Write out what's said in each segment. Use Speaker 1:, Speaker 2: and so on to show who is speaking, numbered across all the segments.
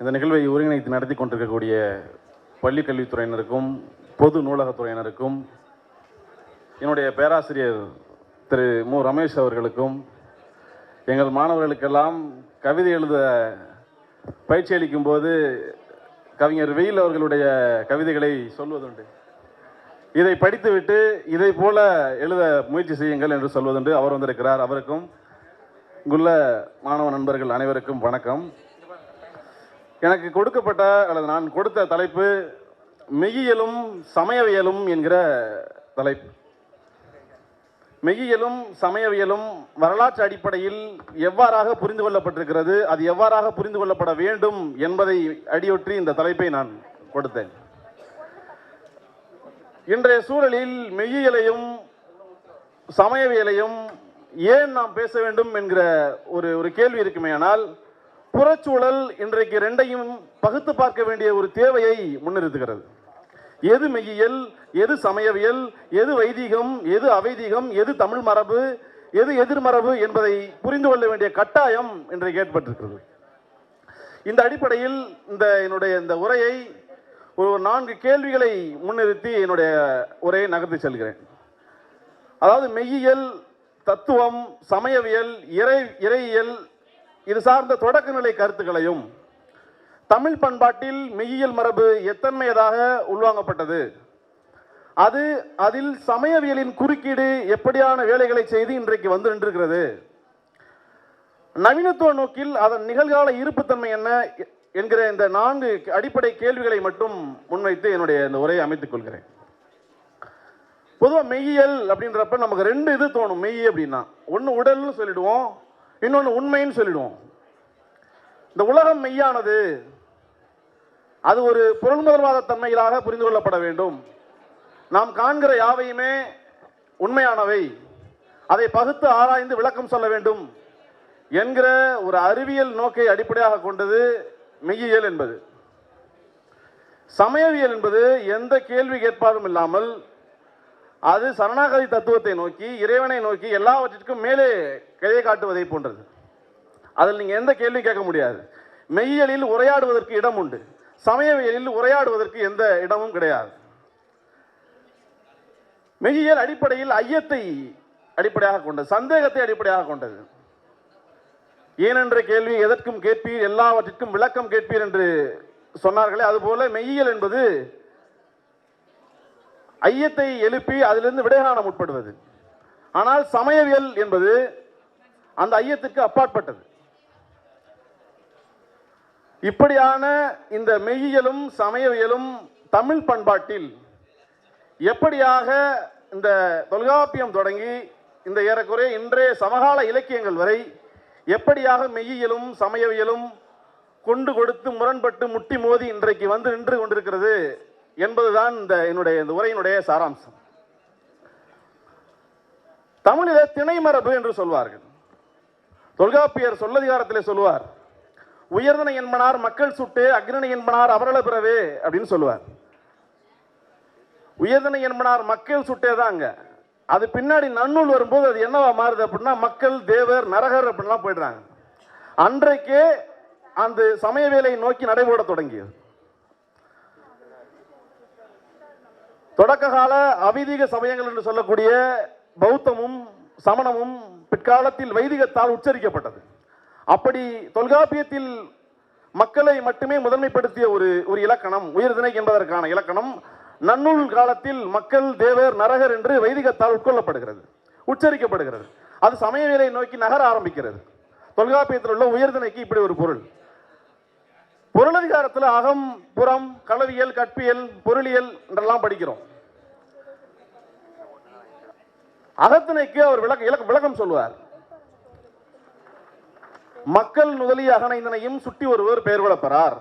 Speaker 1: இந்த நிகழ்வை ஒருங்கிணைத்து நடத்தி கொண்டிருக்கக்கூடிய பள்ளி கல்வித்துறையினருக்கும் பொது நூலகத்துறையினருக்கும் என்னுடைய பேராசிரியர் திரு மு. ரமேஷ் அவர்களுக்கும் எங்கள் மாணவர்களுக்கெல்லாம் கவிதை எழுத பயிற்சி அளிக்கும் போது கவிஞர் வெயில் அவர்களுடைய கவிதைகளை சொல்வதுண்டு. இதை படித்துவிட்டு இதை போல எழுத முயற்சி செய்யுங்கள் என்று சொல்வதுண்டு. அவர் வந்திருக்கிறார். அவருக்கும் இங்குள்ள மாணவ நண்பர்கள் அனைவருக்கும் வணக்கம். எனக்கு கொடுக்கப்பட்ட அல்லது நான் கொடுத்த தலைப்பு மெய்யியலும் சமயவியலும் என்கிற தலைப்பு. மெய்யியலும் சமயவியலும் வரலாற்று அடிப்படையில் எவ்வாறாக புரிந்து கொள்ளப்பட்டிருக்கிறது அது எவ்வாறாக புரிந்து கொள்ளப்பட வேண்டும் என்பதை அடியொற்றி இந்த தலைப்பை நான் கொடுத்தேன். இன்றைய சூழலில் மெய்யியலையும் சமயவியலையும் ஏன் நாம் பேச வேண்டும் என்கிற ஒரு ஒரு கேள்வி இருக்குமே ஆனால் புறச்சூழல் இன்றைக்கு ரெண்டையும் பகுத்து பார்க்க வேண்டிய ஒரு தேவையை முன்னிறுத்துகிறது. எது மெய்யியல் எது சமயவியல் எது வைதீகம் எது அவைதீகம் எது தமிழ் மரபு எது எதிர்மரபு என்பதை புரிந்து கொள்ள வேண்டிய கட்டாயம் இன்றைக்கு ஏற்பட்டிருக்கிறது. இந்த அடிப்படையில் இந்த என்னுடைய இந்த உரையை ஒரு நான்கு கேள்விகளை முன்னிறுத்தி என்னுடைய உரையை நகர்த்தி செல்கிறேன். அதாவது மெய்யியல் தத்துவம் சமயவியல் இறை இறையியல் இது சார்ந்த தொடக்க நிலை கருத்துக்களையும் தமிழ் பண்பாட்டில் மெய்யியல் மரபு எத்தன்மையதாக உள்வாங்கப்பட்டது. அது அதில் சமயவியலின் குறுக்கீடு எப்படியான வேலைகளை செய்து இன்றைக்கு வந்து நின்றிருக்கிறது. நவீனத்துவ நோக்கில் அதன் நிகழ்கால இருப்புத்தன்மை என்ன என்கிற இந்த நான்கு அடிப்படை கேள்விகளை மட்டும் முன்வைத்து என்னுடைய இந்த உரையை அமைத்துக் கொள்கிறேன். பொதுவாக மெய்யியல் அப்படின்றப்ப நமக்கு ரெண்டு இது தோணும். மெய் அப்படின்னா ஒன்று உடல்னு சொல்லிடுவோம் இன்னொன்று உண்மைன்னு சொல்லிடுவோம். இந்த உலகம் மெய்யானது அது ஒரு பொருள் முதல்வாத தன்மையிலாக புரிந்து கொள்ளப்பட வேண்டும். நாம் காண்கிற யாவையுமே உண்மையானவை. அதை பகுத்து ஆராய்ந்து விளக்கம் சொல்ல வேண்டும் என்கிற ஒரு அறிவியல் நோக்கை அடிப்படையாக கொண்டது மெய்யியல் என்பது. சமயவியல் என்பது எந்த கேள்வி கேட்பாரும் இல்லாமல் அது சரணாகதி தத்துவத்தை நோக்கி இறைவனை நோக்கி எல்லாவற்றிற்கும் மேலே கையை காட்டுவதை போன்றது. அதில் நீங்கள் எந்த கேள்வியும் கேட்க முடியாது. மெய்யியலில் உரையாடுவதற்கு இடம் உண்டு. சமயவியலில் உரையாடுவதற்கு எந்த இடமும் கிடையாது. மெய்யியல் அடிப்படையில் ஐயத்தை அடிப்படையாக கொண்டது சந்தேகத்தை அடிப்படையாக கொண்டது. ஏனென்ற கேள்வி எதற்கும் கேட்பீர் எல்லாவற்றிற்கும் விளக்கம் கேட்பீர் என்று சொன்னார்களே அதுபோல மெய்யியல் என்பது ஐயத்தை எழுப்பி அதிலிருந்து விடை முற்படுவது. ஆனால் சமயவியல் என்பது அந்த ஐயத்திற்கு அப்பாற்பட்டது. இப்படியான இந்த மெய்யியலும் சமயவியலும் தமிழ் பண்பாட்டில் எப்படியாக இந்த தொல்காப்பியம் தொடங்கி இந்த ஏறக்குறைய இன்றைய சமகால இலக்கியங்கள் வரை எப்படியாக மெய்யியலும் சமயவியலும் கொண்டு கொடுத்து முரண்பட்டு முட்டி மோதி இன்றைக்கு வந்து நின்று கொண்டிருக்கிறது என்பதுதான் இந்த என்னுடைய இந்த உரையினுடைய சாராம்சம். தமிழிலே திணைமரபு என்று சொல்வார்கள். தொல்காப்பியர் சொல்லதிகாரத்திலே சொல்லுவார் உயர்தனை என்பனார் மக்கள் சுட்டு அக்னனை என்பனார் அவரள பிறவே அப்படின்னு சொல்லுவார். உயர்தனை என்பனார் மக்கள் சுட்டே தாங்க அது பின்னாடி நன்னூல் வரும்போது அது என்னவா மாறுது அப்படின்னா மக்கள் தேவர் நரகர் அப்படின்லாம் போயிடுறாங்க. அன்றைக்கே அந்த சமய வேலையை நோக்கி நடைபோட தொடங்கியது. தொடக்க கால அவைதீக சமயங்கள் என்று சொல்லக்கூடிய பௌத்தமும் சமணமும் பிற்காலத்தில் வைதிகத்தால் உச்சரிக்கப்பட்டது. அப்படி தொல்காப்பியத்தில் மக்களை மட்டுமே முதன்மைப்படுத்திய ஒரு ஒரு இலக்கணம் உயிர்தினை என்பதற்கான இலக்கணம் நன்னூல் காலத்தில் மக்கள் தேவர் நரகர் என்று வைதிகத்தால் உட்கொள்ளப்படுகிறது உச்சரிக்கப்படுகிறது. அது சமயவியலை நோக்கி நகர ஆரம்பிக்கிறது. தொல்காப்பியத்தில் உள்ள உயர்திணைக்கு இப்படி ஒரு பொருள். பொருளதிகாரத்தில் அகம் புறம் களவியல் கற்பியல் பொருளியல் என்றெல்லாம் படிக்கிறோம். அகத்திணைக்கு அவர் விளக்க இலக்க விளக்கம் சொல்லுவார். மக்கள் நுதலிய அகனைந்தனையும் சுட்டி ஒருவர் பெயர் பெறார்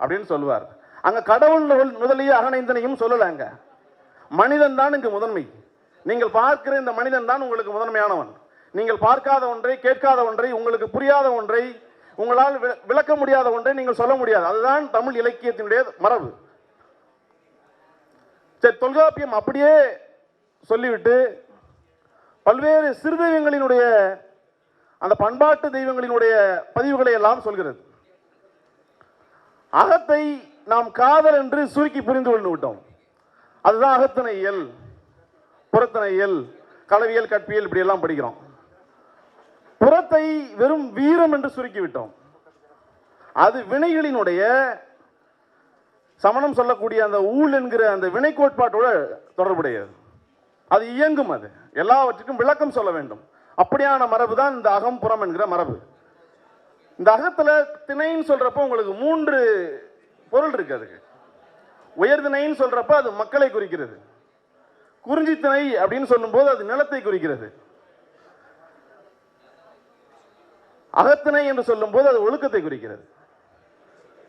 Speaker 1: அப்படின்னு சொல்லுவார். அங்க கடவுள் நுதல்- நுதலிய அகனைந்தனையும் சொல்லலங்க மனிதன் தான் இங்கு முதன்மை. நீங்கள் பார்க்கிற இந்த மனிதன் தான் உங்களுக்கு முதன்மையானவன். நீங்கள் பார்க்காத ஒன்றை கேட்காத ஒன்றை உங்களுக்கு புரியாத ஒன்றை உங்களால் விளக்க முடியாத ஒன்றை நீங்கள் சொல்ல முடியாது. அதுதான் தமிழ் இலக்கியத்தினுடைய மரபு. சரி தொல்காப்பியம் அப்படியே சொல்லிவிட்டு பல்வேறு சிறு தெய்வங்களினுடைய அந்த பண்பாட்டு தெய்வங்களினுடைய பதிவுகளை எல்லாம் சொல்கிறது. அகத்தை நாம் காதல் என்று சுருக்கி புரிந்து கொண்டு விட்டோம். அதுதான் அகத்திணையியல் இயல் களவியல் கற்பியல் இப்படி எல்லாம் படிக்கிறோம். புறத்தை வெறும் வீரம் என்று சுருக்கி விட்டோம். அது வினைகளினுடைய சமணம் சொல்லக்கூடிய அந்த ஊழ் என்கிற அந்த வினை கோட்பாட்டோட தொடர்புடையது. அது இயங்கும் அது. எல்லாவற்றுக்கும் விளக்கம் சொல்ல வேண்டும். அப்படியான மரபு தான் இந்த அகம்புறம் என்கிற மரபு. இந்த அகத்தில் திணைன்னு சொல்கிறப்போ உங்களுக்கு மூன்று பொருள் இருக்கு அதுக்கு. உயர்திணைன்னு சொல்கிறப்ப அது மக்களை குறிக்கிறது. குறிஞ்சி திணை அப்படின்னு சொல்லும்போது அது நிலத்தை குறிக்கிறது. அகத்திணை என்று சொல்லும்போது அது ஒழுக்கத்தை குறிக்கிறது.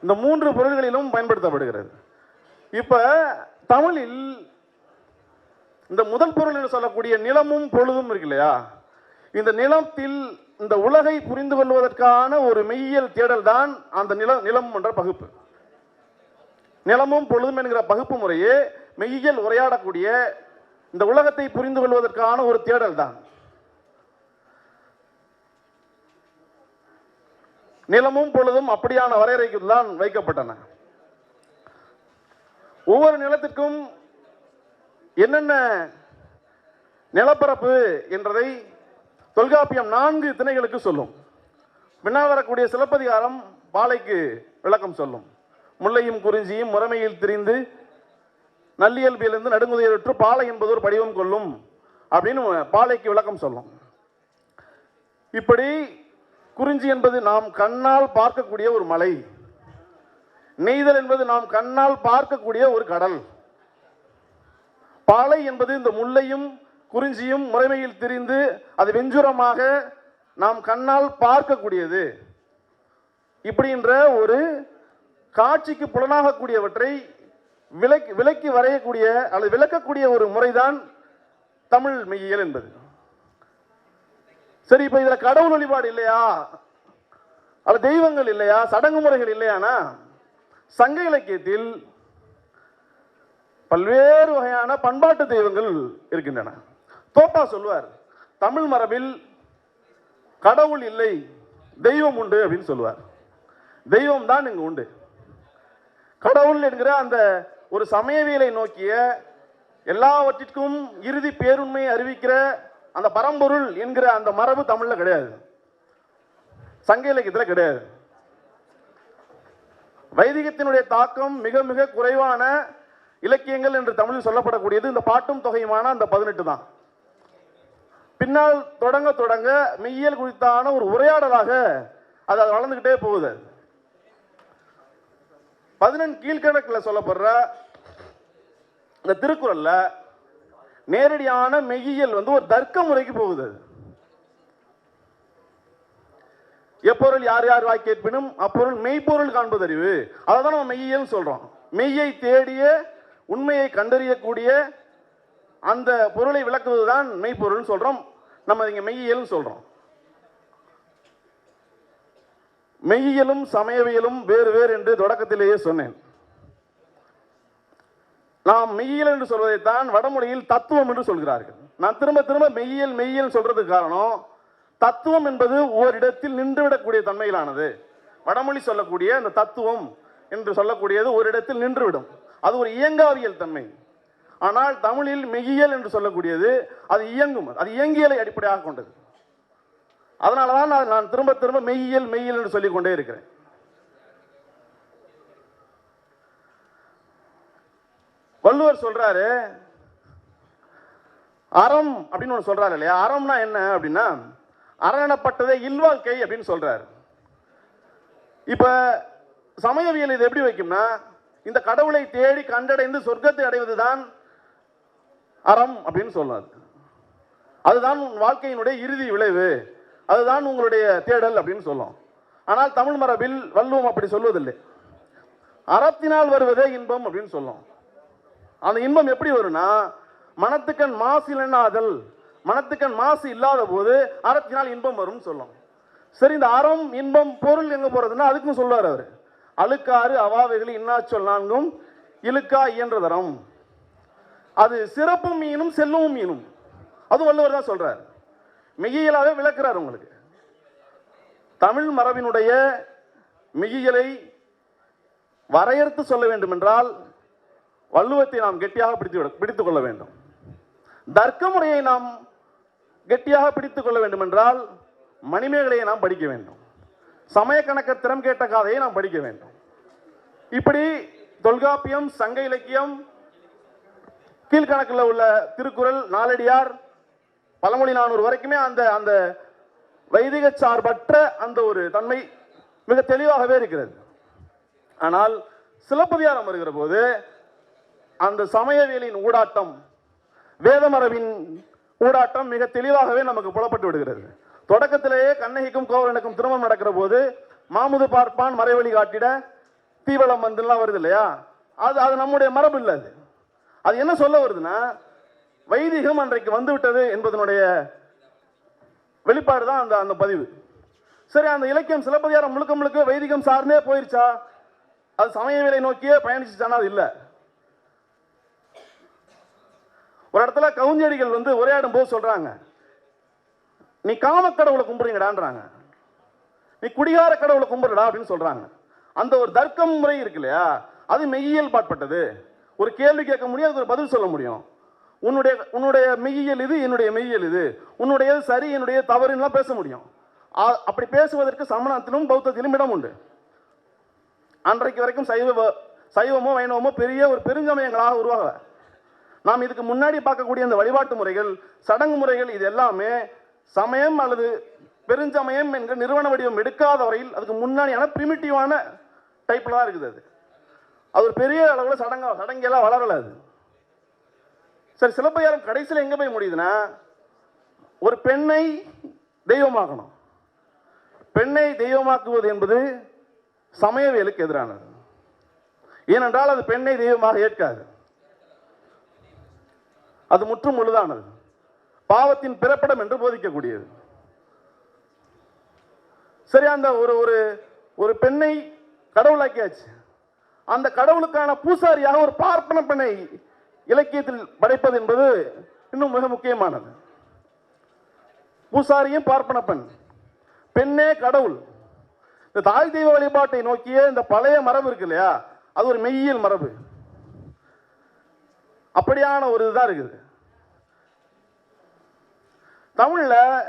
Speaker 1: இந்த மூன்று பொருள்களிலும் பயன்படுத்தப்படுகிறது. இப்போ தமிழில் இந்த முதல் பொருள் என்று சொல்லக்கூடிய நிலமும் பொழுதும் இருக்கு இல்லையா? இந்த நிலத்தில் இந்த உலகை புரிந்து கொள்வதற்கான ஒரு மெய்யியல் தேடல் தான் அந்த நில நிலம் என்ற பகுப்பு. நிலமும் பொழுதும் என்கிற பகுப்பு முறையே மெய்யியல் உரையாடக்கூடிய இந்த உலகத்தை புரிந்து கொள்வதற்கான ஒரு தேடல் தான். நிலமும் பொழுதும் அப்படியான வரையறைக்கு தான் வைக்கப்பட்டன. ஒவ்வொரு நிலத்திற்கும் என்னென்ன நிலப்பரப்பு என்றதை தொல்காப்பியம் நான்கு திணைகளுக்கு சொல்லும். பின்னால் வரக்கூடிய சிலப்பதிகாரம் பாலைக்கு விளக்கம் சொல்லும். முல்லையும் குறிஞ்சியும் முறைமையில் திரிந்து நல்லியல்பிலிருந்து நடுங்குதையற்று பாலை என்பது ஒரு படிவம் கொள்ளும் அப்படின்னு பாலைக்கு விளக்கம் சொல்லும். இப்படி குறிஞ்சி என்பது நாம் கண்ணால் பார்க்கக்கூடிய ஒரு மலை. நெய்தல் என்பது நாம் கண்ணால் பார்க்கக்கூடிய ஒரு கடல். பாலை என்பது இந்த முல்லையும் குறிஞ்சியும் முறைமையில் திரிந்து அது வெஞ்சுரமாக நாம் கண்ணால் பார்க்கக்கூடியது. இப்படின்ற ஒரு காட்சிக்கு புலனாகக்கூடியவற்றை விலக்கி விலக்கி வரையக்கூடிய அல்லது விளக்கக்கூடிய ஒரு முறைதான் தமிழ் மெய்யியல் என்பது. சரி இப்போ இதில் கடவுள் வழிபாடு இல்லையா? அல்ல தெய்வங்கள் இல்லையா? சடங்கு முறைகள் இல்லையானா? சங்க இலக்கியத்தில் பல்வேறு வகையான பண்பாட்டு தெய்வங்கள் இருக்கின்றன. தோப்பா சொல்வார் தமிழ் மரபில் கடவுள் இல்லை தெய்வம் உண்டு அப்படின்னு சொல்லுவார் தெய்வம் தான் இங்கு உண்டு. கடவுள் என்கிற அந்த ஒரு சமயவியலை நோக்கிய எல்லாவற்றிற்கும் இறுதி பேருண்மையை அறிவிக்கிற அந்த பரம்பொருள் என்கிற அந்த மரபு தமிழில் கிடையாது. சங்க இலக்கியத்தில் கிடையாது. வைதிகத்தினுடைய தாக்கம் மிக மிக குறைவான இலக்கியங்கள் என்று தமிழில் சொல்லப்படக்கூடியது இந்த பாட்டும் தொகையுமான அந்த பதினெட்டு தான். பின்னால் தொடங்க தொடங்க மெய்யியல் குறித்தான ஒரு உரையாடலாக அது அது வளர்ந்துக்கிட்டே போகுது. பதினெண் கீழ்கணக்கில் சொல்லப்படுற இந்த திருக்குறளில் நேரடியான மெய்யியல் வந்து ஒரு தர்க்க முறைக்கு போகுது. அது. எப்பொருள் யார் யார் வாய் கேட்பினும் அப்பொருள் மெய்ப்பொருள் காண்பதறிவு. அதை தான் நம்ம மெய்யியல் சொல்கிறோம் மெய்யை தேடிய உண்மையை கண்டறியக்கூடிய அந்த பொருளை விளக்குவதுதான் மெய்ப்பொருள்னு சொல்றோம். நம்ம இங்க மெய்யியல்னு சொல்றோம். மெய்யியலும் சமயவியலும் வேறு வேறு என்று தொடக்கத்திலேயே சொன்னேன். நாம் மெய்யியல் என்று சொல்வதைத்தான் வடமொழியில் தத்துவம் என்று சொல்கிறார்கள். நான் திரும்ப திரும்ப மெய்யியல் மெய்யியல் சொல்றதுக்கு காரணம் தத்துவம் என்பது ஓரிடத்தில் நின்றுவிடக்கூடிய தன்மையிலானது. வடமொழி சொல்லக்கூடிய அந்த தத்துவம் என்று சொல்லக்கூடியது ஒரு இடத்தில் நின்றுவிடும். அது ஒரு இயங்காவியல் தன்மை. ஆனால் தமிழில் மெய்யியல் என்று சொல்லக்கூடியது அது இயங்கும் அது இயங்கியலை அடிப்படையாக கொண்டது. அதனால தான் நான் நான் திரும்ப திரும்ப மெய்யியல் மெய்யியல் என்று சொல்லிக் கொண்டே இருக்கிறேன். வள்ளுவர் சொல்றாரு அறம் அப்படின்னு ஒன்று சொல்றாரு இல்லையா? அறம்னா என்ன? அப்படின்னா அரணப்பட்டதே இல்வாழ்க்கை அப்படின்னு சொல்றாரு. இப்போ சமயவியல் இது எப்படி வைக்கும்னா இந்த கடவுளை தேடி கண்டடைந்து சொர்க்கத்தை அடைவதுதான் அறம் அப்படின்னு சொல்லாது அதுதான் உன் வாழ்க்கையினுடைய இறுதி விளைவு. அதுதான் உங்களுடைய தேடல் அப்படின்னு சொல்லும் ஆனால் தமிழ் மரபில் வள்ளுவம் அப்படி சொல்வதில்லை. அறத்தினால் வருவதே இன்பம் அப்படின்னு சொல்லும் அந்த இன்பம் எப்படி வரும்னா மனத்துக்கண் மாசு மனத்துக்கண் மாசு இல்லாத போது அறத்தினால் இன்பம் வரும்னு சொல்லும் சரி இந்த அறம் இன்பம் பொருள் எங்க போறதுன்னா அதுக்கும் சொல்லுவார் அவர். அழுக்காறு அவாவைகள் இன்னாச்சொல் நான்கும் இழுக்கா இயன்றதரம் அது சிறப்பும் மீனும் செல்லும் மீனும். அது வள்ளுவர் தான் சொல்றார். மெய்யியலாவே விளக்குறார் உங்களுக்கு. தமிழ் மரபினுடைய மெய்யியலை வரையறுத்து சொல்ல வேண்டும் என்றால் வள்ளுவத்தை நாம் கெட்டியாக பிடித்து பிடித்து கொள்ள வேண்டும். தர்க்க முறையை நாம் கெட்டியாக பிடித்து கொள்ள வேண்டும் என்றால் மணிமேகலையை நாம் படிக்க வேண்டும். சமய கணக்கர் திறம் கேட்ட காதையை நாம் படிக்க வேண்டும். இப்படி தொல்காப்பியம் சங்க இலக்கியம் கீழ்கணக்கில் உள்ள திருக்குறள் நாலடியார் பழமொழி நானூறு வரைக்குமே அந்த அந்த வைதிக சார்பற்ற அந்த ஒரு தன்மை மிக தெளிவாகவே இருக்கிறது. ஆனால் சிலப்பதிகாரம் வருகிற போது அந்த சமயவியலின் ஊடாட்டம் வேதமரபின் ஊடாட்டம் மிக தெளிவாகவே நமக்கு புலப்பட்டு விடுகிறது. தொடக்கத்திலேயே கண்ணகிக்கும் கோவலனுக்கும் திருமணம் நடக்கிற போது மாமுது பார்ப்பான் மறைவழி காட்டிட தீவளம் வந்துலாம் வருது இல்லையா? அது அது நம்முடைய மரபு இல்லை அது. அது என்ன சொல்ல வருதுன்னா வைதிகம் அன்றைக்கு வந்துவிட்டது என்பதனுடைய வெளிப்பாடு தான் அந்த அந்த பதிவு. சரி அந்த இலக்கியம் சிலப்பதிகாரம் முழுக்க முழுக்க வைதிகம் சார்ந்தே போயிருச்சா? அது சமயவியலை நோக்கியே பயணிச்சுச்சானா? அது இல்லை. ஒரு இடத்துல கவுஞ்சடிகள் வந்து உரையாடும் போது சொல்றாங்க நீ காமக்கடவுளை கும்பிடுங்கடான்றாங்க. நீ குடிகார கடவுளை கும்பிடுடா அப்படின்னு சொல்றாங்க. அந்த ஒரு தர்க்கம் முறை இருக்கு இல்லையா? அது மெய்யியல் பாட்பட்டது. ஒரு கேள்வி கேட்க முடியும் அதுக்கு ஒரு பதில் சொல்ல முடியும். உன்னுடைய உன்னுடைய மெய்யியல் இது என்னுடைய மெய்யியல் இது. உன்னுடையது சரி என்னுடைய தவறுன்னெலாம் பேச முடியும். அப்படி பேசுவதற்கு சமணத்திலும் பௌத்தத்திலும் இடம் உண்டு. அன்றைக்கு வரைக்கும் சைவ சைவமோ வைணவமோ பெரிய ஒரு பெருஞ்சமயங்களாக உருவாகல. நாம் இதுக்கு முன்னாடி பார்க்கக்கூடிய அந்த வழிபாட்டு முறைகள் சடங்கு முறைகள் இது எல்லாமே சமயம் அல்லது பெருஞ்சமயம் என்கிற நிறுவன வடிவம் எடுக்காத வரையில் அதுக்கு முன்னாடியான பிரிமிட்டிவான டைப்பில் தான் இருக்குது அது. அது ஒரு பெரிய அளவில் சடங்கா சடங்கெல்லாம் வளரல அது. சரி சிலப்பதிகாரம் கடைசியில் எங்கே போய் முடியுதுன்னா ஒரு பெண்ணை தெய்வமாக்கணும். பெண்ணை தெய்வமாக்குவது என்பது சமயவியலுக்கு எதிரானது. ஏனென்றால் அது பெண்ணை தெய்வமாக ஏற்காது. அது முற்றும் முழுதானது. பாவத்தின் பிறப்பிடம் என்று போதிக்கக்கூடியது. சரி அந்த ஒரு ஒரு ஒரு பெண்ணை கடவுளாக்கியாச்சு. அந்த கடவுளுக்கான பூசாரியாக ஒரு பார்ப்பன பெண்ணை இலக்கியத்தில் படைப்பது என்பது இன்னும் மிக முக்கியமானது. பூசாரியும் பார்ப்பன பெண். பெண்ணே கடவுள். இந்த தாய் தெய்வ வழிபாட்டை நோக்கிய இந்த பழைய மரபு இருக்கு இல்லையா? அது ஒரு மெய்யியல் மரபு. அப்படியான ஒரு இதுதான் இருக்குது. தமிழ்ல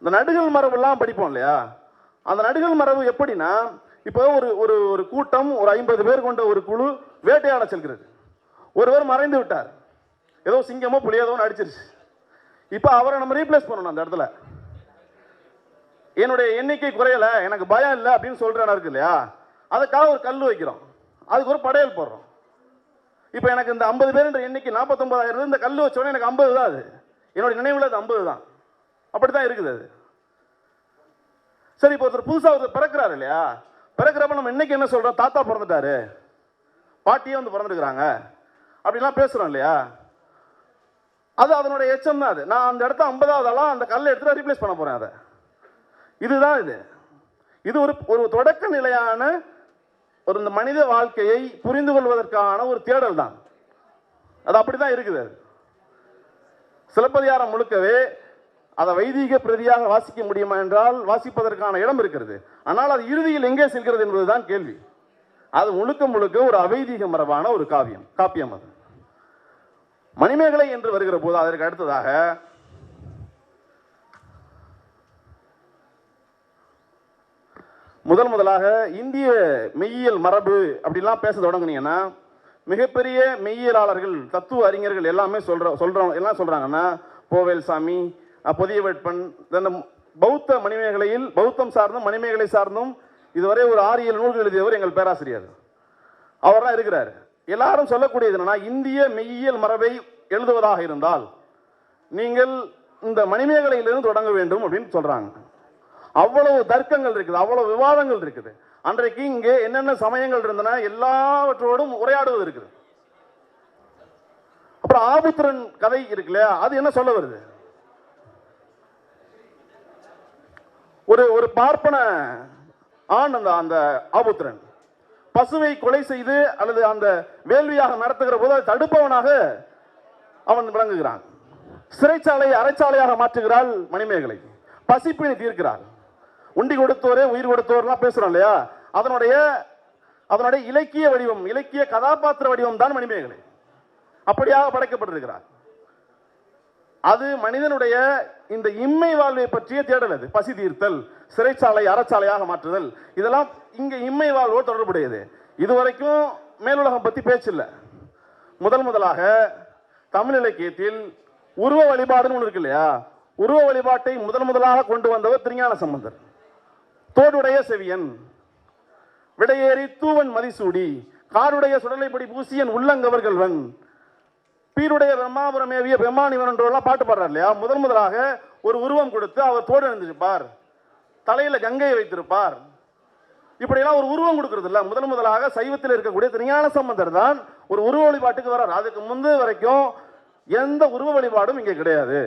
Speaker 1: இந்த நடுகள் மரபெல்லாம் படிப்போம் இல்லையா? அந்த நடுகள் மரபு எப்படின்னா இப்போ ஒரு ஒரு ஒரு கூட்டம் ஒரு ஐம்பது பேர் கொண்ட ஒரு குழு வேட்டையாட செல்கிறது. ஒருவர் மறைந்து விட்டார். ஏதோ சிங்கமோ புளியதோ அடிச்சிருச்சு. இப்போ அவரை நம்ம ரீப்ளேஸ் பண்ணணும் அந்த இடத்துல. என்னுடைய எண்ணிக்கை குறையல எனக்கு பயம் இல்லை அப்படின்னு சொல்கிற இருக்கு இல்லையா? அதுக்காக ஒரு கல் வைக்கிறோம். அதுக்கு ஒரு படையல் போடுறோம். இப்போ எனக்கு இந்த ஐம்பது பேருன்ற எண்ணிக்கை நாற்பத்தொம்பதாயிரம் இந்த கல் வச்சோடனே எனக்கு ஐம்பது தான் அது. என்னோட நினைவில் அது ஐம்பது தான். அப்படி தான் இருக்குது அது. சரி இப்போ ஒருத்தர் புதுசாக ஒருத்தர் பிறக்கிறாரு இல்லையா? பிறக்கிறப்ப நம்ம இன்னைக்கு என்ன சொல்கிறோம் தாத்தா பிறந்துட்டாரு. பாட்டியே வந்து பிறந்துருக்குறாங்க. அப்படிலாம் பேசுகிறோம் இல்லையா? அது அதனுடைய எச்சம் தான் அது. நான் அந்த இடத்த ஐம்பதாவது ஆளாக அந்த கல்லை எடுத்து ரீப்ளேஸ் பண்ண போகிறேன் அதை. இதுதான் இது. இது ஒரு ஒரு தொடக்க நிலையான ஒரு இந்த மனித வாழ்க்கையை புரிந்து கொள்வதற்கான ஒரு தேடல் தான். அது அப்படிதான் இருக்குது அது. சிலப்பதிகாரம் முழுக்கவே அதை வைதீக பிரதியாக வாசிக்க முடியுமா என்றால் வாசிப்பதற்கான இடம் இருக்கிறது. ஆனால் அது இறுதியில் எங்கே செல்கிறது என்பதுதான் கேள்வி. அது முழுக்க முழுக்க ஒரு அவைதீக மரபான ஒரு காவியம் காப்பியம் அது. மணிமேகலை என்று வருகிற போது அதற்கு அடுத்ததாக முதல் முதலாக இந்திய மெய்யியல் மரபு அப்படிலாம் பேச தொடங்குனீங்கன்னா மிகப்பெரிய மெய்யியலாளர்கள் தத்துவ அறிஞர்கள் எல்லாமே சொல்ற சொல்றோம் எல்லாம் சொல்றாங்கன்னா போவேல் சாமி பொதிய வேட்பன் தென் பௌத்த மணிமேகலையில் பௌத்தம் சார்ந்தும் மணிமேகலை சார்ந்தும் இதுவரை ஒரு ஆறு ஏழு நூல்கள் எழுதியவர் எங்கள் பேராசிரியர். அவர்தான் இருக்கிறார். எல்லாரும் சொல்லக்கூடியது என்னன்னா இந்திய மெய்யியல் மரபை எழுதுவதாக இருந்தால் நீங்கள் இந்த மணிமேகலையிலிருந்து தொடங்க வேண்டும் அப்படின்னு சொல்றாங்க. அவ்வளவு தர்க்கங்கள் இருக்குது அவ்வளவு விவாதங்கள் இருக்குது. அன்றைக்கு இங்கே என்னென்ன சமயங்கள் இருந்தன எல்லாவற்றோடும் உரையாடுவது இருக்குது. அப்புறம் ஆபுத்திரன் கதை இருக்கு இல்லையா? அது என்ன சொல்ல வருது? ஒரு ஒரு பார்ப்பன ஆண் அந்த அந்த ஆபுத்திரன். பசுவை கொலை செய்து அல்லது அந்த வேள்வியாக நடத்துகிற போது அதை தடுப்பவனாக அவன் விளங்குகிறான். சிறைச்சாலை அறைச்சாலையாக மாற்றுகிறாள் மணிமேகலை. பசிப்பினை தீர்க்கிறாள். உண்டி கொடுத்தோரே உயிர் கொடுத்தோர்லாம் பேசுகிறோம் இல்லையா? அதனுடைய அதனுடைய இலக்கிய வடிவம் இலக்கிய கதாபாத்திர வடிவம் தான் மணிமேகலை. அப்படியாக படைக்கப்பட்டிருக்கிறார். அது மனிதனுடைய இந்த இம்மை வாழ்வை பற்றிய தேடல் அது பசி தீர்த்தல் சிறைச்சாலை அறச்சாலையாக மாற்றுதல். இதெல்லாம் இங்க இம்மை வாழ்வோடு தொடர்புடையது. இதுவரைக்கும் மேலுலகம் பத்தி பேச்சு இல்லை முதல் முதலாக தமிழ் இலக்கியத்தில் உருவ வழிபாடுன்னு ஒன்று இருக்கு இல்லையா? உருவ வழிபாட்டை முதல் முதலாக கொண்டு வந்தவர் திருஞான சம்பந்தர். தோடுடைய செவியன் விடையேறி தூவன் மதிசூடி காருடைய சுடலைப்படி பூசியன் உள்ளங்கவர்கள்வன் பீருடைய பிரம்மாபுரம் ஏவிய பிரம்மானிவன் என்றெல்லாம் பாட்டு பாடுறார் இல்லையா? முதல் முதலாக ஒரு உருவம் கொடுத்து அவர் தோடு அணிந்திருப்பார். தலையில கங்கையை வைத்திருப்பார். இப்படியெல்லாம் ஒரு உருவம் கொடுக்கறது இல்லை. முதல் முதலாக சைவத்தில் இருக்கக்கூடிய திருஞான சம்பந்தர் தான் ஒரு உருவ வழிபாட்டுக்கு வரார். அதுக்கு முந்தைய வரைக்கும் எந்த உருவ வழிபாடும் இங்கே கிடையாது.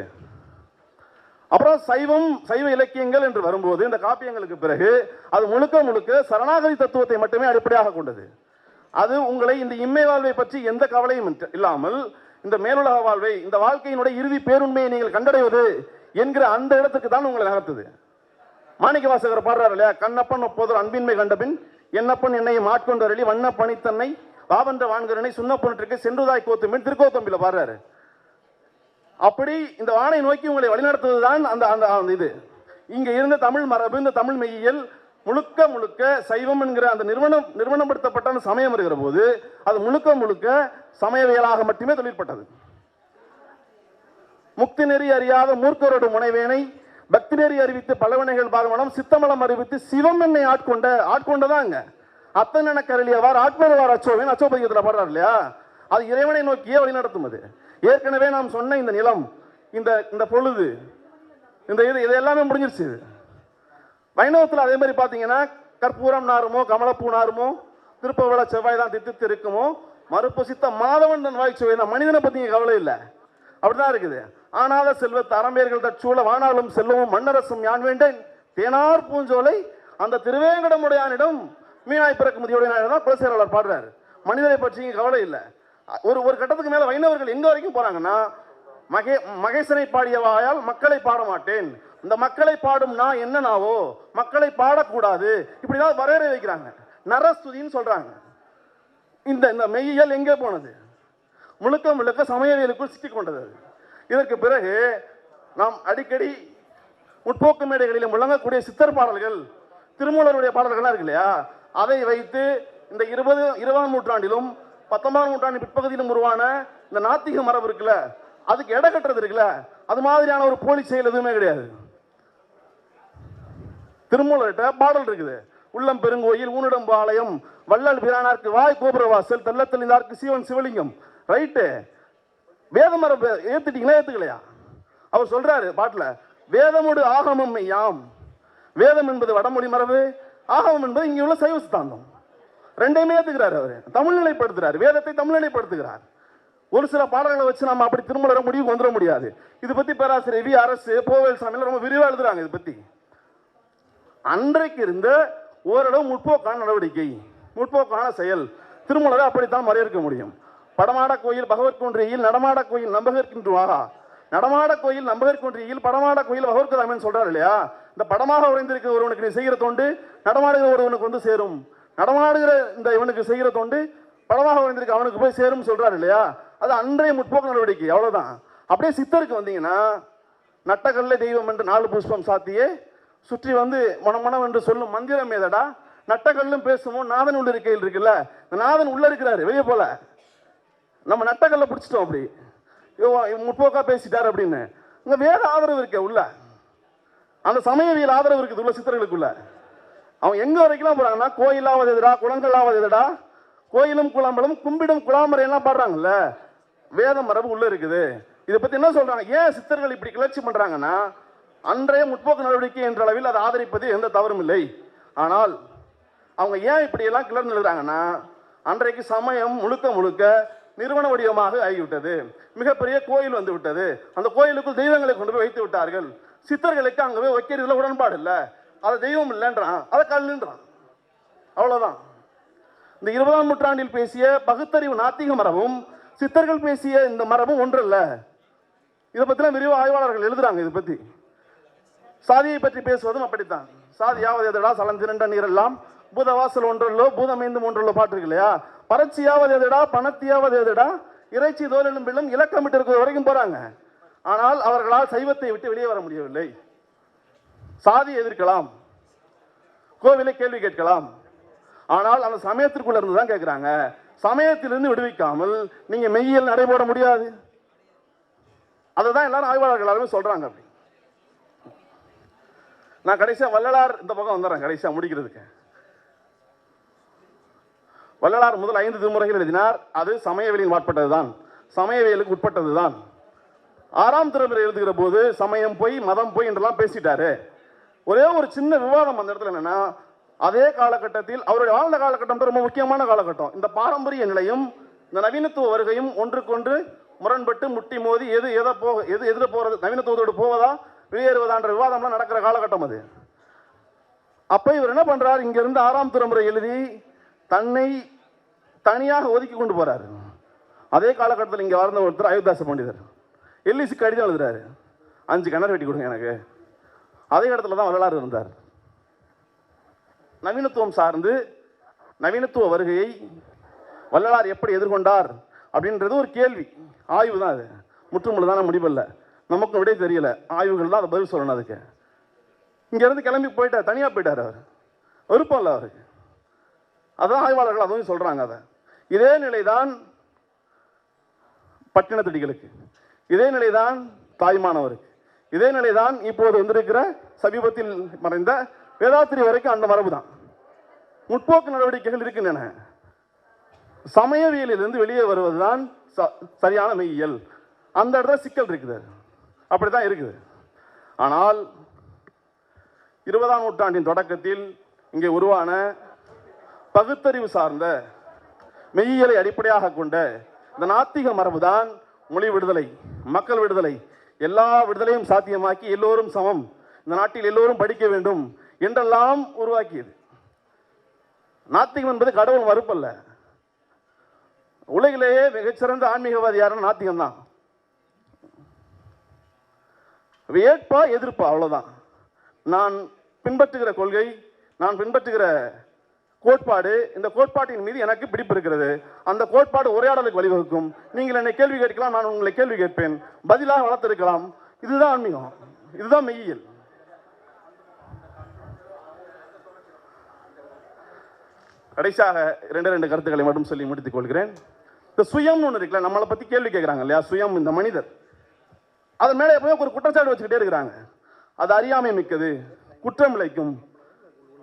Speaker 1: அப்புறம் சைவம் சைவ இலக்கியங்கள் என்று வரும்போது இந்த காப்பியங்களுக்கு பிறகு அது முழுக்க முழுக்க சரணாகதி தத்துவத்தை மட்டுமே அடிப்படையாக கொண்டது. அது உங்களை இந்த இம்மை வாழ்வை பற்றி எந்த கவலையும் இல்லாமல் இந்த மேலுலக வாழ்வை இந்த வாழ்க்கையினுடைய இறுதி பேருண்மையை நீங்கள் கண்டடைவது என்கிற அந்த இடத்துக்கு தான் உங்களை நகர்த்துது. மாணிக்க வாசகர் பாடுறாரு இல்லையா? கண்ணப்பன் ஒப்போதர் அன்பின்மை கண்டபின் என்னப்பன் என்னையும் வரலி வண்ண பணித்தன்னை வாவன்ற வான்கரனை சுண்ணப்பொன்றிற்கு சென்றுதாய் கோத்துமின் திருக்கோத்தம்பில பாடுறாரு. அப்படி இந்த வானை நோக்கி உங்களை வழிநடத்துவதுதான் அந்த அந்த அந்த இது. இங்கே இருந்த தமிழ் மரபு இந்த தமிழ் மெய்யியல் முழுக்க முழுக்க சைவம் என்கிற அந்த நிறுவனம் நிறுவனப்படுத்தப்பட்ட அந்த சமயம் இருக்கிற போது அது முழுக்க முழுக்க சமயவியலாக மட்டுமே தொழிற்பட்டது. முக்தி நெறி அறியாத மூர்க்கரோடு முனைவேனை பக்தி நெறி அறிவித்து பலவனைகள் பார்வனம் சித்தமலம் அறிவித்து சிவம் என்னை ஆட்கொண்ட ஆட்கொண்டதாங்க. அத்தனென கரளியவார் ஆத்மருவார் அச்சோவின் அச்சோபதியத்தில் பாடுறார் இல்லையா? அது இறைவனை நோக்கியே வழிநடத்தும் அது ஏற்கனவே நாம் சொன்ன இந்த நிலம் இந்த இந்த பொழுது இந்த இது இது எல்லாமே முடிஞ்சிருச்சு வைணவத்தில் அதே மாதிரி பார்த்தீங்கன்னா கற்பூரம் நாருமோ கமலப்பூ நாருமோ திருப்பவள செவ்வாய் தான் தித்தித்து இருக்குமோ மறுப்புசித்த மாதவன் தன் வாய் சுவை தான். மனிதனை பற்றி கவலை இல்லை. அப்படிதான் இருக்குது. ஆனால செல்வத்து அறம்பேர்கள் தற்சூழ வானாலும் செல்வமும் மண்ணரசும் யான் வேண்டேன்? தேனார் பூஞ்சோலை அந்த திருவேங்கடமுடையானிடம் மீனாய் பிறக்க முதியோடைய தான் குலசேரலர் பாடுறாரு. மனிதனை பற்றி கவலை இல்லை. ஒரு ஒரு கட்டத்துக்கு மேலே வைணவர்கள் எங்கே வரைக்கும் போகிறாங்கன்னா மகே மகேசனை பாடியவாயால் மக்களை பாட மாட்டேன் இந்த மக்களை பாடும் நான் என்ன நாவோ மக்களை பாடக்கூடாது. இப்படிதான் வரையறை வைக்கிறாங்க. நரஸ்துதின்னு சொல்றாங்க. இந்த இந்த மெய்யியல் எங்கே போனது? முழுக்க முழுக்க சமயவியலுக்குள் சிக்கிக் கொண்டது இதற்கு பிறகு நாம் அடிக்கடி முற்போக்கு மேடைகளில் முழங்கக்கூடிய சித்தர் பாடல்கள் திருமூலருடைய பாடல்கள்லாம் இருக்கு இல்லையா? அதை வைத்து இந்த இருபது இருபதாம் நூற்றாண்டிலும் பத்தொன்பதாம் நூற்றாண்டின் பிற்பகுதியிலும் உருவான இந்த நாத்திக மரபு இருக்குல்ல அதுக்கு எடை கட்டுறது இருக்குல்ல அது மாதிரியான ஒரு போலி செயல் எதுவுமே கிடையாது. திருமூலர்கிட்ட பாடல் இருக்குது. உள்ளம் பெருங்கோயில் ஊனிடம் பாளையம் வள்ளல் பிரானார்க்கு வாய் கோபுரவாசல் தெள்ளத்தெளிந்தார்க்கு சிவன் சிவலிங்கம். ரைட்டு வேதமரம் ஏத்துட்டீங்களா ஏத்துக்கலையா? அவர் சொல்றாரு பாட்டில் வேதமுடு ஆகமம் யாம் வேதம் என்பது வடமொழி மரபு ஆகமம் என்பது இங்கே உள்ள சைவ சித்தாந்தம். ரெண்டையுமே ஏத்துக்கிறாரு அவர். தமிழ்நிலைப்படுத்துகிறார் வேதத்தை தமிழ்நிலைப்படுத்துகிறார் ஒரு சில பாடல்களை வச்சு நம்ம அப்படி திருமண முடிவுக்கு வந்துட முடியாது. இது பற்றி பேராசிரியர் வி. அரசு போவேல் சாமியில் ரொம்ப விரிவாக எழுதுறாங்க இதை பற்றி அன்றைக்கு இருந்த ஓரளவு முற்போக்கான நடவடிக்கை முற்போக்கான செயல். திருமலரை அப்படித்தான் வரையறுக்க முடியும். படமாட கோயில் பகவத் குன்றியில் நடமாட கோயில் நம்பகர்கின்றுவாகா நடமாட கோயில் நம்பகற்குன்றியில் படமாட கோயில் பகவத்கதாமன் சொல்றாரு இல்லையா? இந்த படமாக உறைந்திருக்கிற ஒருவனுக்கு நீ செய்கிற தொண்டு நடமாடுகிற ஒருவனுக்கு வந்து சேரும். நடமாடுகிற இந்த இவனுக்கு செய்கிற தொண்டு படமாக உறைந்திருக்க அவனுக்கு போய் சேரும் சொல்றாரு இல்லையா? அது அன்றைய முற்போக்கு நடவடிக்கை அவ்வளவுதான். அப்படியே சித்தருக்கு வந்தீங்கன்னா நட்டக்கல்ல தெய்வம் என்று நாலு புஷ்பம் சாத்தியே சுற்றி வந்து மனமனம் என்று சொல்லும் மந்திரம் ஏதடா? நட்டக்கல்லும் பேசுமோ நாதன் உள்ள இருக்கையில் இருக்குல்ல? இந்த நாதன் உள்ள இருக்கிறாரு வெளியே போல. நம்ம நட்டக்கல்ல பிடிச்சிட்டோம் அப்படி. முற்போக்கா பேசிட்டார் அப்படின்னு. இங்க வேற ஆதரவு இருக்கே உள்ள. அந்த சமயவியல் ஆதரவு இருக்குது உள்ள சித்தர்களுக்குள்ள. அவன் எங்க வரைக்கும் போறாங்கன்னா கோயிலாவது எதிரா குளங்களாவது எதிரா கோயிலும் குளம்பலும் கும்பிடும் குளாமரை எல்லாம் பாடுறாங்கல்ல. வேத மரபு உள்ள இருக்குது. இதை பத்தி என்ன சொல்றாங்க? ஏன் சித்தர்கள் இப்படி கிளர்ச்சி பண்றாங்கன்னா அன்றைய முற்போக்கு நடவடிக்கை என்ற அளவில் அதை ஆதரிப்பது எந்த தவறும் இல்லை. ஆனால் அவங்க ஏன் இப்படி எல்லாம் கிளர்ந்து எழுதுறாங்கன்னா அன்றைக்கு சமயம் முழுக்க முழுக்க நிறுவன வடிவமாக ஆகிவிட்டது. மிகப்பெரிய கோயில் வந்து விட்டது அந்த கோயிலுக்குள் தெய்வங்களை கொண்டு போய் வைத்து விட்டார்கள். சித்தர்களுக்கு அங்கே போய் வைக்கிறதுல உடன்பாடு இல்லை. அது தெய்வம் இல்லைன்றான். அதை கல்லுன்றான் அவ்வளோதான் இந்த இருபதாம் நூற்றாண்டில் பேசிய பகுத்தறிவு நாத்திக மரபும் சித்தர்கள் பேசிய இந்த மரபும் ஒன்றல்ல. இதை பற்றிலாம் விரிவு ஆய்வாளர்கள் எழுதுறாங்க இதை பற்றி சாதியை பற்றி பேசுவதும் அப்படித்தான். சாதியாவது எதடா சலந்திரண்ட நீரெல்லாம் பூதவாசல் ஒன்றல்லோ பூதமைந்து ஒன்றல்லோ பாட்டு இருக்கு இல்லையா பறச்சியாவது எதுடா பணத்தியாவது எதுடா இறைச்சி தோலும் பிள்ளும் இலக்கமிட்டு இருக்கிற வரைக்கும் போறாங்க. ஆனால் அவர்களால் சைவத்தை விட்டு வெளியே வர முடியவில்லை. சாதி எதிர்க்கலாம். கோவிலை கேள்வி கேட்கலாம். ஆனால் அந்த சமயத்திற்குள்ள இருந்து தான் கேட்குறாங்க சமயத்திலிருந்து விடுவிக்காமல் நீங்க மெய்யில் நடைபோட முடியாது. அதை தான் எல்லாரும் ஆய்வாளர்கள் எல்லாருமே சொல்றாங்க அப்படி. நான் கடைசியா வள்ளலார் இந்த பக்கம் வந்துடுறேன் கடைசியா முடிக்கிறதுக்கு. வள்ளலார் முதல் ஐந்து திருமுறைகள் எழுதினார். அது சமயவெளியின் உட்பட்டதுதான் சமயவியலுக்கு உட்பட்டதுதான். ஆறாம் திருமுறை எழுதுகிற போது சமயம் போய் மதம் போய் என்றெல்லாம் பேசிட்டாரு. ஒரே ஒரு சின்ன விவாதம் அந்த இடத்துல என்னன்னா அதே காலகட்டத்தில் அவருடைய வாழ்ந்த காலகட்டம் ரொம்ப முக்கியமான காலகட்டம். இந்த பாரம்பரிய நிலையும் இந்த நவீனத்துவ வருகையும் ஒன்றுக்கொன்று முரண்பட்டு முட்டி மோதி எது எதை போக எது எதிர போகிறது நவீனத்துவத்தோடு போவதா? வெளியேறுவதான்ற விவாதம்லாம் நடக்கிற காலகட்டம் அது. அப்போ இவர் என்ன பண்ணுறார் இங்கேருந்து ஆறாம் திருமுறை எழுதி தன்னை தனியாக ஒதுக்கி கொண்டு போகிறாரு அதே காலகட்டத்தில் இங்கே வளர்ந்த ஒருத்தர் அயோத்தாச பண்டிதர். எல்லிசி கடிதம் எழுதுறாரு. அஞ்சு கிணறு வெட்டி கொடுங்க எனக்கு. அதே இடத்துல தான் வரலாறு இருந்தார். நவீனத்துவம் சார்ந்து நவீனத்துவ வருகையை வள்ளலார் எப்படி எதிர்கொண்டார் அப்படின்றது ஒரு கேள்வி. ஆய்வு தான் அது. முற்றுமுழுதான முடிவல்ல. நமக்கு விடை தெரியல. ஆய்வுகள் தான் அதை பதில் சொல்லணும் அதுக்கு. இங்கேருந்து கிளம்பி போயிட்டார் தனியாக போயிட்டார் அவர். விருப்பம் இல்லை அவருக்கு. அதான் ஆய்வாளர்கள் அதுவும் சொல்கிறாங்க அதை. இதே நிலைதான் பட்டினத்தடிகளுக்கு. இதே நிலைதான் தாய்மானவருக்கு. இதே நிலைதான் இப்போது வந்திருக்கிற சமீபத்தில் மறைந்த வேதாத்திரி வரைக்கும் அந்த மரபு தான். முற்போக்கு நடவடிக்கைகள் இருக்கின்றன. சமயவியலிலிருந்து வெளியே வருவதுதான் ச- சரியான மெய்யியல். அந்த இடத்துல சிக்கல் இருக்குது. அப்படி தான் இருக்குது. ஆனால் இருபதாம் நூற்றாண்டின் தொடக்கத்தில் இங்கே உருவான பகுத்தறிவு சார்ந்த மெய்யியலை அடிப்படையாக கொண்ட இந்த நாத்திக மரபுதான் மொழி விடுதலை மக்கள் விடுதலை. எல்லா விடுதலையும் சாத்தியமாக்கி எல்லோரும் சமம். இந்த நாட்டில் எல்லோரும் படிக்க வேண்டும் என்றெல்லாம் உருவாக்கியது. நாத்திகம் என்பது கடவுள் மறுப்பல்ல. உலகிலேயே மிகச்சிறந்த ஆன்மீகவாதி யாருன்னு நாத்திகம் தான் ஏற்பா எதிர்ப்பா அவ்வளோதான் நான் பின்பற்றுகிற கொள்கை நான் பின்பற்றுகிற கோட்பாடு இந்த கோட்பாட்டின் மீது எனக்கு பிடிப்பு இருக்கிறது. அந்த கோட்பாடு உரையாடலுக்கு வழிவகுக்கும். நீங்கள் என்னை கேள்வி கேட்கலாம் நான் உங்களை கேள்வி கேட்பேன். பதிலாக வளர்த்திருக்கலாம். இதுதான் ஆன்மீகம். இதுதான் மெய்யியல். கடைசியாக ரெண்டு ரெண்டு கருத்துக்களை மட்டும் சொல்லி முடித்துக் கொள்கிறேன். இந்த சுயம்னு ஒன்று இருக்குல்ல நம்மளை பற்றி கேள்வி கேட்குறாங்க இல்லையா? சுயம் இந்த மனிதர். அதன் மேலே எப்பவுமே ஒரு குற்றச்சாட்டு வச்சுக்கிட்டே இருக்கிறாங்க. அது அறியாமை மிக்கது. குற்றம் இழைக்கும்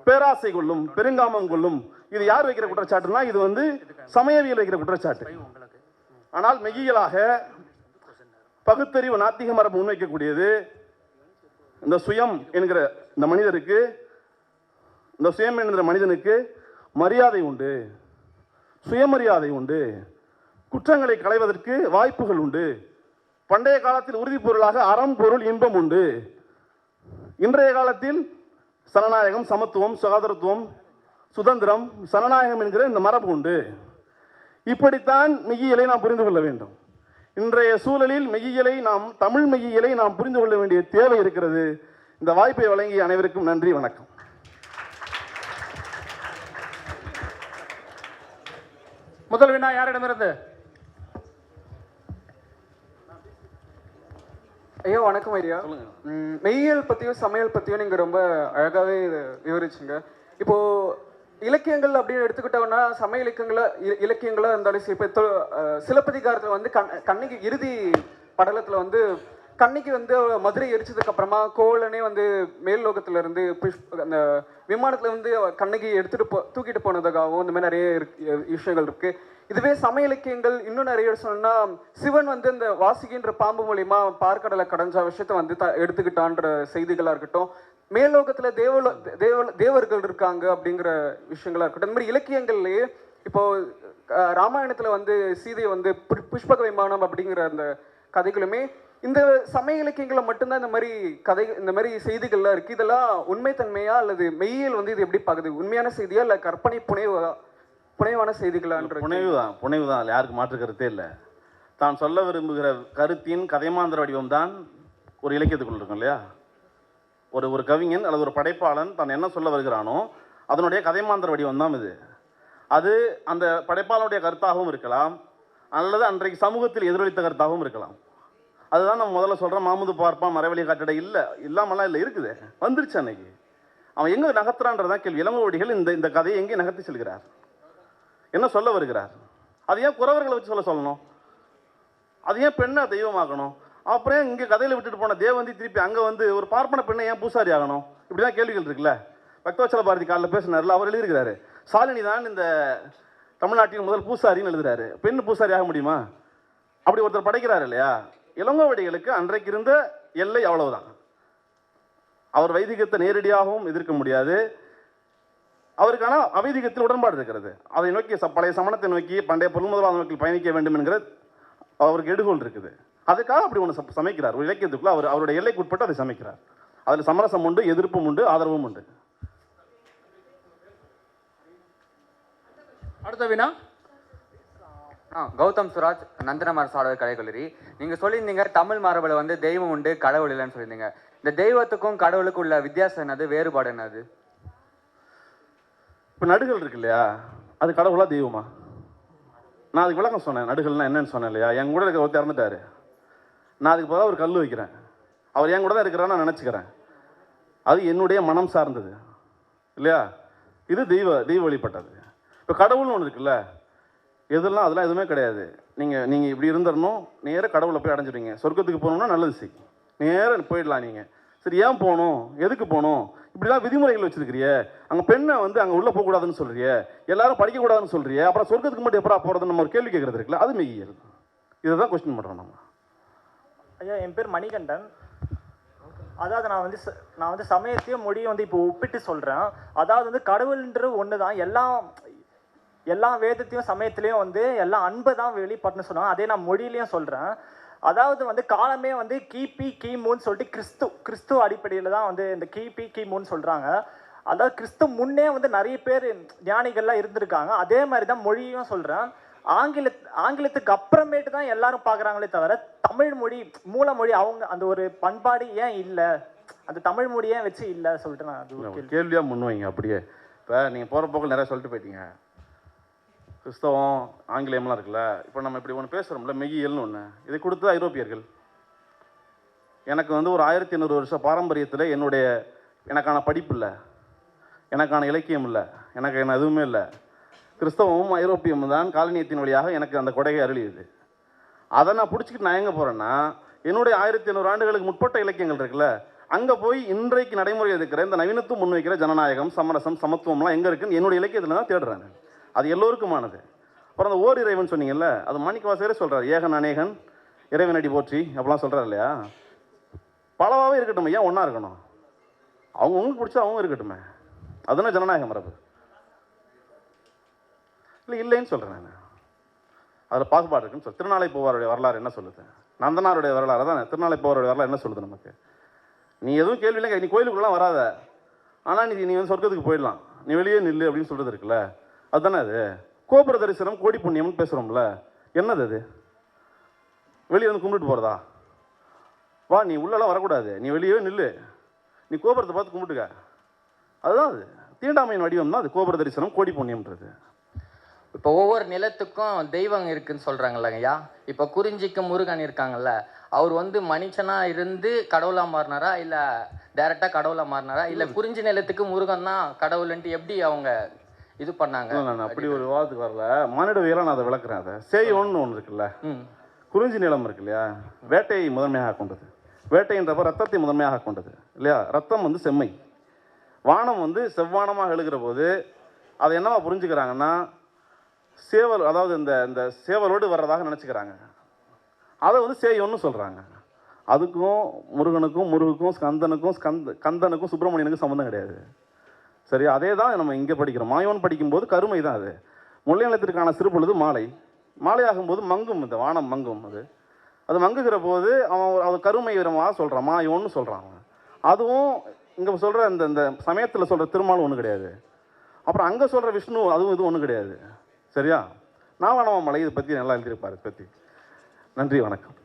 Speaker 1: பேராசை கொள்ளும் பெருங்காமம் கொள்ளும். இது யார் வைக்கிற குற்றச்சாட்டுனா இது வந்து சமயவியல் வைக்கிற குற்றச்சாட்டு. ஆனால் மெய்யியலாக பகுத்தறிவு நாத்திக மரபு முன்வைக்கக்கூடியது. இந்த சுயம் என்கிற இந்த மனிதருக்கு இந்த சுயம் என்கிற மனிதனுக்கு மரியாதை உண்டு. சுயமரியாதை உண்டு. குற்றங்களை களைவதற்கு வாய்ப்புகள் உண்டு. பண்டைய காலத்தில் உறுதிப் பொருளாக அறம் பொருள் இன்பம் உண்டு. இன்றைய காலத்தில் சனநாயகம் சமத்துவம் சுகாதாரத்துவம் சுதந்திரம் சனநாயகம் என்கிற இந்த மரபு உண்டு. இப்படித்தான் மெய்யியலை நாம் புரிந்து கொள்ள வேண்டும். இன்றைய சூழலில் மெய்யியலை நாம் தமிழ் மெய்யியலை நாம் புரிந்து கொள்ள வேண்டிய தேவை இருக்கிறது. இந்த வாய்ப்பை வழங்கிய அனைவருக்கும் நன்றி வணக்கம்.
Speaker 2: முதல் வினா யாரிடமிருந்து?
Speaker 3: ஐயா வணக்கம் ஐயா. ம், மெய்யியல் பத்தியும் சமையல் பத்தியும் நீங்க ரொம்ப அழகாவே இது விவரிச்சீங்க. இப்போ இலக்கியங்கள் அப்படின்னு எடுத்துக்கிட்டோம்னா சமய இலக்கியங்களா இ- இலக்கியங்களா இருந்தாலும் சரி இப்போ சிலப்பதிகாரத்துல வந்து கண் கண்ணிக்கு இறுதி படலத்துல வந்து கண்ணிக்கு வந்து மதுரை எரிச்சதுக்கு அப்புறமா கோவலனே வந்து மேல் லோகத்துல இருந்து புஷ் அந்த விமானத்துல வந்து கண்ணகி எடுத்துட்டு போ தூக்கிட்டு போனதுக்காகவும் இந்த மாதிரி நிறைய விஷயங்கள் இருக்கு. இதுவே சமய இலக்கியங்கள் இன்னும் நிறைய சொன்னா சிவன் வந்து இந்த வாசிகின்ற பாம்பு மூலியமா பார்க்கடலை கடைஞ்ச விஷயத்த வந்து த- எடுத்துக்கிட்டான்ற செய்திகளா இருக்கட்டும். மேலோகத்துல தேவல தேவ தேவர்கள் இருக்காங்க அப்படிங்கிற விஷயங்களா இருக்கட்டும். இந்த மாதிரி இலக்கியங்கள்லயே இப்போ ராமாயணத்துல வந்து சீதை வந்து புஷ்பக விமானம் அப்படிங்கிற அந்த கதைகளுமே இந்த சமய இலக்கியங்களை மட்டும்தான் இந்த மாதிரி கதை இந்த மாதிரி செய்திகள்லாம் இருக்குது இதெல்லாம் உண்மைத்தன்மையா அல்லது மெய்யியல் வந்து இது எப்படி பார்க்குது? உண்மையான செய்தியா இல்லை கற்பனை புனைவா புனைவான செய்திகளான்ற
Speaker 1: புனைவு தான் புனைவு தான் அதில் யாருக்கு மாற்று கருத்தே இல்லை. தான் சொல்ல விரும்புகிற கருத்தின் கதைமாந்திர வடிவம் தான் ஒரு இலக்கியத்துக்குள்ள இருக்கும் இல்லையா? ஒரு ஒரு கவிஞன் அல்லது ஒரு படைப்பாளன் தான் என்ன சொல்ல வருகிறானோ அதனுடைய கதைமாந்திர வடிவம் தான் இது. அது அந்த படைப்பாளனுடைய கருத்தாகவும் இருக்கலாம். அல்லது அன்றைக்கு சமூகத்தில் எதிரொலித்த கருத்தாகவும் இருக்கலாம். அதுதான் நம்ம முதல்ல சொல்கிறோம் மாமுது பார்ப்பான் மறைவழி காட்டடை இல்லை இல்லாமலாம் இல்லை இருக்குது. வந்துருச்சு அன்னைக்கு. அவன் எங்கே நகர்த்துறான்றதான் கேள்வி. இளங்கோடிகள் இந்த இந்த கதையை எங்கே நகர்த்தி செல்கிறார்? என்ன சொல்ல வருகிறார்? அது ஏன் குறவர்களை வச்சு சொல்ல சொல்லணும்? அது ஏன் பெண்ணை தெய்வமாக்கணும்? அப்புறம் இங்கே கதையில் விட்டுட்டு போன தேவந்தி திருப்பி அங்கே வந்து ஒரு பார்ப்பன பெண்ணை ஏன் பூசாரி ஆகணும்? இப்படிதான் கேள்விகள் இருக்குல்ல. பக்தவச்சல பாரதி காலில் பேசினார்ல அவர் எழுதியிருக்கிறாரு. சாலினி தான் இந்த தமிழ்நாட்டின் முதல் பூசாரின்னு எழுதுறாரு. பெண் பூசாரி ஆக முடியுமா? அப்படி ஒருத்தர் படைக்கிறார் இல்லையா? இளங்கோவடிகளுக்கு அன்றைக்கு இருந்த எல்லை அவ்வளவுதான். அவர் வைதிகத்தை நேரடியாகவும் எதிர்க்க முடியாது. அவருக்கான அவைதிகத்தில் உடன்பாடு இருக்கிறது. அதை நோக்கி பழைய சமணத்தை நோக்கி பண்டைய பொருள்முதலாளர் நோக்கி பயணிக்க வேண்டும் என்கிற அவருக்கு எடுகோல் இருக்குது. அதுக்காக அப்படி ஒன்று சமைக்கிறார். ஒரு இலக்கியத்துக்குள்ள அவர் அவருடைய எல்லைக்கு உட்பட்டு அதை சமைக்கிறார். அதில் சமரசம் உண்டு எதிர்ப்பும் உண்டு ஆதரவும் உண்டு.
Speaker 2: அடுத்த வினா
Speaker 4: ஆ கௌதம் சுராஜ் நந்தனமார் சாடவர் கலைக்கல்லூரி நீங்கள் சொல்லியிருந்தீங்க தமிழ் மரபுல வந்து தெய்வம் உண்டு கடவுள் இல்லைன்னு சொல்லியிருந்தீங்க. இந்த தெய்வத்துக்கும் கடவுளுக்கும் உள்ள வித்தியாசம் என்னது வேறுபாடு என்னது?
Speaker 1: இப்போ நடுகள் இருக்கு இல்லையா? அது கடவுளா தெய்வமா? நான் அதுக்கு விளக்கம் சொன்னேன் நடுகள்னா என்னன்னு சொன்னேன் இல்லையா? என் கூட இருக்க ஒருத்தர் இறந்துட்டாரு. நான் அதுக்கு போக ஒரு கல் வைக்கிறேன். அவர் என் கூட தான் இருக்கிறான்னு நான் நினச்சிக்கிறேன். அது என்னுடைய மனம் சார்ந்தது. இல்லையா? இது தெய்வ தெய்வ வழிபட்டது. இப்போ கடவுள்னு ஒன்று இருக்குல்ல? எதெல்லாம் அதெல்லாம் எதுவுமே கிடையாது. நீங்கள் நீங்கள் இப்படி இருந்துடணும் நேராக கடவுளை போய் அடைஞ்சிடுவீங்க. சொர்க்கத்துக்கு போகணும்னா நல்லது சரி நேராக போயிடலாம் நீங்கள் சரி ஏன் போகணும்? எதுக்கு போகணும்? இப்படிலாம் விதிமுறைகள் வச்சிருக்கிறியே. அங்கே பெண்ணை வந்து அங்கே உள்ளே போகக்கூடாதுன்னு சொல்கிறிய எல்லாரும் படிக்கக்கூடாதுன்னு சொல்கிறிய அப்புறம் சொர்க்கத்துக்கு மட்டும் எப்படா போகிறதுன்னு நம்ம ஒரு கேள்வி கேட்குறது இருக்குல்ல அது மெய்யியல் இதை தான் கொஸ்டின் பண்ணுறோம் நம்ம
Speaker 5: ஐயா என் பேர் மணிகண்டன். அதாவது நான் வந்து ச- நான் வந்து சமயத்தையும் மொழியும் வந்து இப்போ ஒப்பிட்டு சொல்கிறேன் அதாவது வந்து கடவுள்ன்ற ஒன்று தான் எல்லாம் எல்லா வேதத்தையும் சமயத்திலையும் வந்து எல்லாம் அன்பை தான் வெளிப்பட்டுன்னு சொன்னாங்க அதே நான் மொழியிலையும் சொல்கிறேன் அதாவது வந்து காலமே வந்து கிபி கிமுன்னு சொல்லிட்டு கிறிஸ்து கிறிஸ்து அடிப்படையில் தான் வந்து இந்த கிபி கிமுன்னு சொல்கிறாங்க அதாவது கிறிஸ்து முன்னே வந்து நிறைய பேர் ஞானிகள்லாம் இருந்திருக்காங்க. அதே மாதிரி தான் மொழியும் சொல்கிறேன் ஆங்கில ஆங்கிலத்துக்கு அப்புறமேட்டு தான் எல்லாரும் பார்க்குறாங்களே தவிர தமிழ் மொழி மூல மொழி அவங்க அந்த ஒரு பண்பாடு ஏன் இல்லை? அந்த தமிழ் மொழி ஏன் வச்சு இல்லை சொல்லிட்டு நான்
Speaker 1: கேள்வியாக முன்வைங்க அப்படியே. இப்போ நீங்கள் போகிற போக்கில் நிறைய சொல்லிட்டு போயிட்டீங்க. கிறிஸ்தவம் ஆங்கிலேயம்லாம் இருக்குல்ல இப்போ நம்ம இப்படி ஒன்று பேசுகிறோம்ல மெய்யியல்னு ஒன்று இதை கொடுத்தது ஐரோப்பியர்கள். எனக்கு வந்து ஒரு ஆயிரத்தி எண்ணூறு வருஷம் பாரம்பரியத்தில் என்னுடைய எனக்கான படிப்பு இல்லை எனக்கான இலக்கியம் இல்லை எனக்கு என்ன எதுவுமே இல்லை. கிறிஸ்தவமும் ஐரோப்பியமும் தான் காலனியத்தின் வழியாக எனக்கு அந்த கொடையை அருளியது. அதை நான் பிடிச்சிக்கிட்டு நான் எங்கே போகிறேன்னா என்னுடைய ஆயிரத்தி ஐநூறு ஆண்டுகளுக்கு முற்பட்ட இலக்கியங்கள் இருக்குல்ல அங்கே போய் இன்றைக்கு நடைமுறையில் இருக்கிற இந்த நவீனத்துவம் முன்வைக்கிற ஜனநாயகம் சமரசம் சமத்துவம்லாம் எங்கே இருக்குன்னு என்னுடைய இலக்கியத்தில் தான் தேடுறேன் அது எல்லோருக்குமானது. அப்புறம் அந்த ஓர் இறைவன் சொன்னீங்கல்ல அது மாணிக்கவாசகரே சொல்கிறார் ஏகன் அநேகன் இறைவனடி போற்றி அப்படிலாம் சொல்கிறார் இல்லையா? பலவாகவே இருக்கட்டும் ஏன் ஒன்றா இருக்கணும்? அவங்கவுங்களுக்கு பிடிச்சா அவங்க இருக்கட்டுமே. அதுனா ஜனநாயக மரபு. இல்லை இல்லைன்னு சொல்கிறேன் நான். அதில் பாகுபாடு இருக்குன்னு சொல்லு திருநாளை போவாருடைய வரலாறு என்ன சொல்லுது? நந்தனாருடைய வரலாறு தான் திருநாளை போவாருடைய வரலாறு என்ன சொல்லுது நமக்கு? நீ எதுவும் கேள்வி இல்லை நீ கோயிலுக்குள்ளலாம் வராத. ஆனால் நீ நீ வந்து சொர்க்கத்துக்கு போயிடலாம். நீ வெளியே நில்லு அப்படின்னு சொல்கிறது இருக்குல்ல. அதுதானே அது? கோபுர தரிசனம் கோடி புண்ணியம்னு பேசுகிறோம்ல என்னது அது? வெளியே வந்து கும்பிட்டு போகிறதா வா நீ உள்ளெல்லாம் வரக்கூடாது. நீ வெளியே நில்லு. நீ கோபுரத்தை பார்த்து கும்பிட்டுக்க. அதுதான் அது. தீண்டாமையின் வடிவம் தான் அது. கோபுர தரிசனம் கோடி புண்ணியம்ன்றது.
Speaker 6: இப்போ ஒவ்வொரு நிலத்துக்கும் தெய்வம் இருக்குன்னு சொல்றாங்கல்ல ஐயா. இப்போ குறிஞ்சிக்கு முருகன் இருக்காங்கல்ல. அவர் வந்து மனுஷனா இருந்து கடவுளா மாறினாரா? இல்ல டைரக்டா கடவுளா மாறினாரா? இல்ல. குறிஞ்சி நிலத்துக்கு முருகன் தான் கடவுள்ன்ட்டு எப்படி அவங்க இது பண்ணாங்க.
Speaker 1: நான் அப்படி ஒரு விவாதத்துக்கு வரல. மானிடவியலாக நான் அதை விளக்குறேன் அதை. சேயோன்னு ஒன்று இருக்குல்ல? குறிஞ்சி நிலம் இருக்கு இல்லையா? வேட்டையை முதன்மையாக கொண்டது. வேட்டைன்றப்ப ரத்தத்தை முதன்மையாக கொண்டது. இல்லையா? ரத்தம் வந்து செம்மை. வானம் வந்து செவ்வானமாக எழுகிற போது அதை என்னவா புரிஞ்சுக்கிறாங்கன்னா சேவல் அதாவது இந்த இந்த சேவலோடு வர்றதாக நினச்சிக்கிறாங்க. அதை வந்து சேயோன்னு சொல்கிறாங்க அதுக்கும் முருகனுக்கும் முருகுக்கும் ஸ்கந்தனுக்கும் ஸ்கந்த கந்தனுக்கும் சுப்பிரமணியனுக்கும் சம்மந்தம் கிடையாது. சரி அதே தான் நம்ம இங்கே படிக்கிறோம். மாயோன் படிக்கும்போது கருமை தான் அது. முல்லை நிலத்திற்கான சிறு பொழுது மாலை. மாலையாகும்போது மங்கும் இந்த வானம் மங்கும் அது. அது மங்குகிற போது அவன் அவன் கருமை விரமாக சொல்கிறான் மாயோன்னு சொல்கிறான் அவன். அதுவும் இங்கே சொல்கிற இந்த இந்த சமயத்தில் சொல்கிற திருமால் ஒன்றும் கிடையாது. அப்புறம் அங்கே சொல்கிற விஷ்ணு அதுவும் இதுவும் ஒன்றும் கிடையாது. சரியா? நான் மலை இதை பற்றி நல்லா எழுதியிருப்பார் இதை பற்றி நன்றி வணக்கம்.